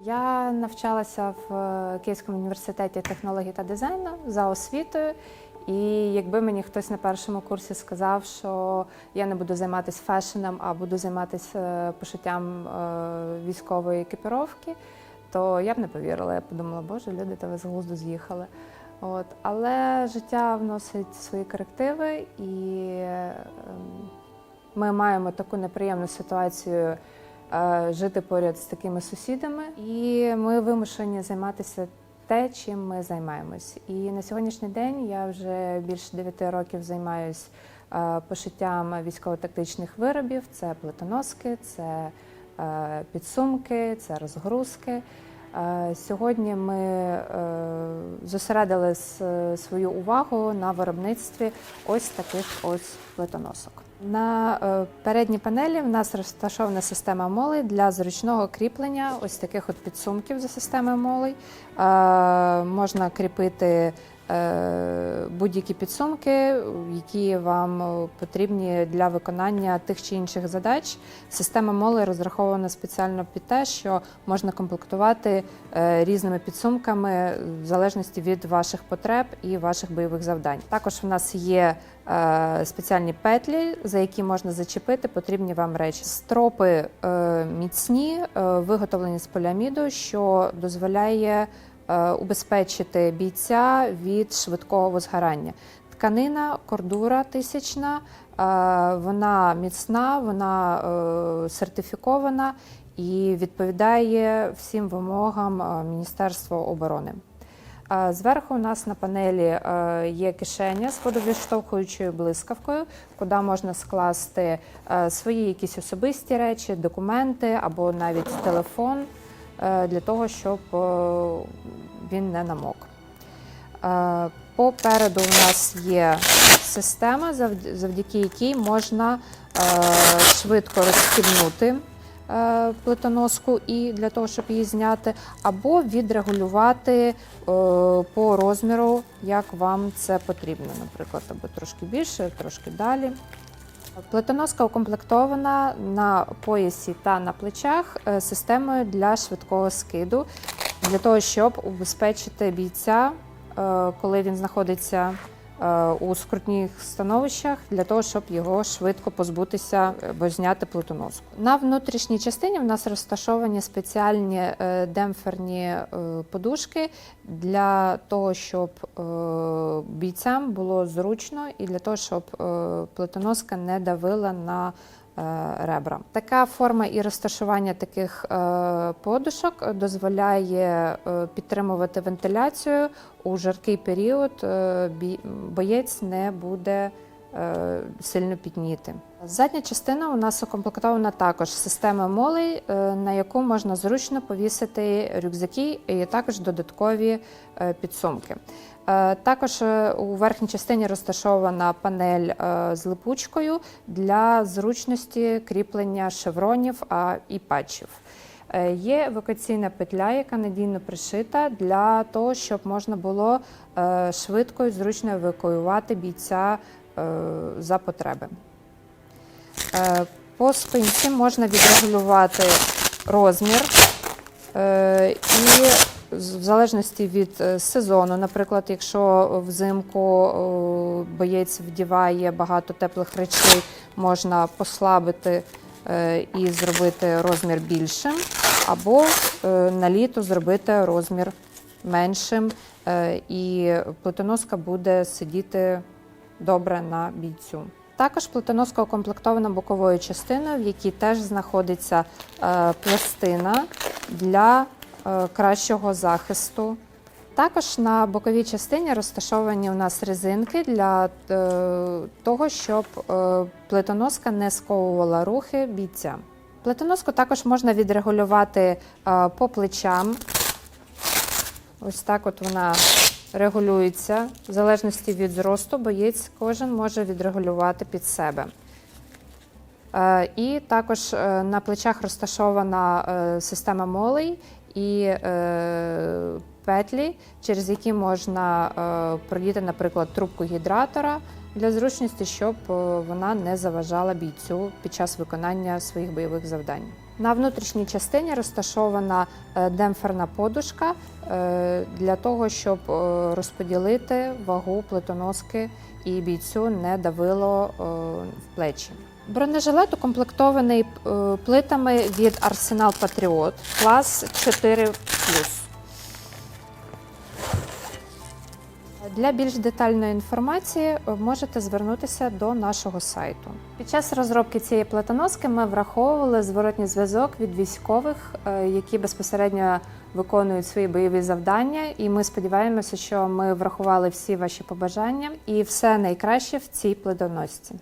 Я навчалася в е, Київському університеті технології та дизайну за освітою. І якби мені хтось на першому курсі сказав, що я не буду займатися фешеном, а буду займатися е, пошиттям е, військової екіпіровки, то я б не повірила. Я подумала, боже, люди ви з глузду з'їхали. От. Але життя вносить свої корективи, і ем, ми маємо таку неприємну ситуацію жити поряд з такими сусідами, і ми вимушені займатися те, чим ми займаємось. І на сьогоднішній день я вже більше 9 років займаюсь е, пошиттям військово-тактичних виробів. Це плитоноски, це е, підсумки, це розгрузки. Е, Сьогодні ми е, зосередили свою увагу на виробництві ось таких ось плитоносок. На е, передній панелі в нас розташована система молей для зручного кріплення ось таких от підсумків за системою молей. Можна кріпити будь-які підсумки, які вам е, потрібні для виконання тих чи інших задач. Система молей розрахована спеціально під те, що можна комплектувати е, різними підсумками в залежності від ваших потреб і ваших бойових завдань. Також в нас є е, спеціальні петлі, за які можна зачепити потрібні вам речі. Стропи е, міцні, е, виготовлені з поліаміду, що дозволяє е, убезпечити бійця від швидкого возгорання. Тканина кордура тисячна, е, вона міцна, вона е, сертифікована і відповідає всім вимогам е, Міністерства оборони. Е, Зверху у нас на панелі е, є кишеня з водовідштовхуючою блискавкою, куди можна скласти е, свої якісь особисті речі, документи або навіть телефон е, для того, щоб е, він не намок. Е, Попереду у нас є система, завдяки якій можна е, швидко розстібнути е, плитоноску і для того, щоб її зняти, або відрегулювати е, по розміру, як вам це потрібно. Наприклад, або трошки більше, трошки далі. Плитоноска укомплектована на поясі та на плечах е, системою для швидкого скиду, для того, щоб убезпечити бійця, е, коли він знаходиться у скрутних становищах, для того, щоб його швидко позбутися е, або зняти плитоноску. На внутрішній частині в нас розташовані спеціальні е, демпферні е, подушки для того, щоб е, бійцям було зручно і для того, щоб е, плитоноска не давила на е, ребра. Така форма і розташування таких е, подушок дозволяє е, підтримувати вентиляцію у жаркий період. е, Боєць не буде е, сильно підніти. Задня частина у нас укомплектована також системою молей, е, на яку можна зручно повісити рюкзаки і також додаткові е, підсумки. Е, Також е, у верхній частині розташована панель е, з липучкою для зручності кріплення шевронів і патчів. Е, Є евакуаційна петля, яка надійно пришита для того, щоб можна було е, швидко і зручно евакуювати бійця е, за потреби. Е, По спинці можна відрегулювати розмір е, і в залежності від е, сезону, наприклад, якщо взимку е, боєць вдіває багато теплих речей, можна послабити е, і зробити розмір більшим, або е, на літо зробити розмір меншим, е, і плитоноска буде сидіти добре на бійцю. Також плитоноска укомплектована боковою частиною, в якій теж знаходиться е, пластина для е, кращого захисту. Також на боковій частині розташовані у нас резинки для е, того, щоб плитоноска не сковувала рухи бійця. Плитоноску також можна відрегулювати по плечам. Ось так от вона регулюється. В залежності від зросту, боєць кожен може відрегулювати під себе. Е, І також е, на плечах розташована е, система молей і петлі, через які можна проїти, наприклад, трубку гідратора для зручності, щоб е, вона не заважала бійцю під час виконання своїх бойових завдань. На внутрішній частині розташована е, демпферна подушка е, для того, щоб розподілити вагу плитоноски і бійцю не давило в плечі. Бронежилет укомплектований плитами від Arsenal Patriot клас 4 Для більш детальної інформації е, можете звернутися до нашого сайту. Під час розробки цієї платоноски ми враховували зворотній зв'язок від військових, е, які безпосередньо виконують свої бойові завдання. І ми сподіваємося, що ми врахували всі ваші побажання і все найкраще в цій плитоносці.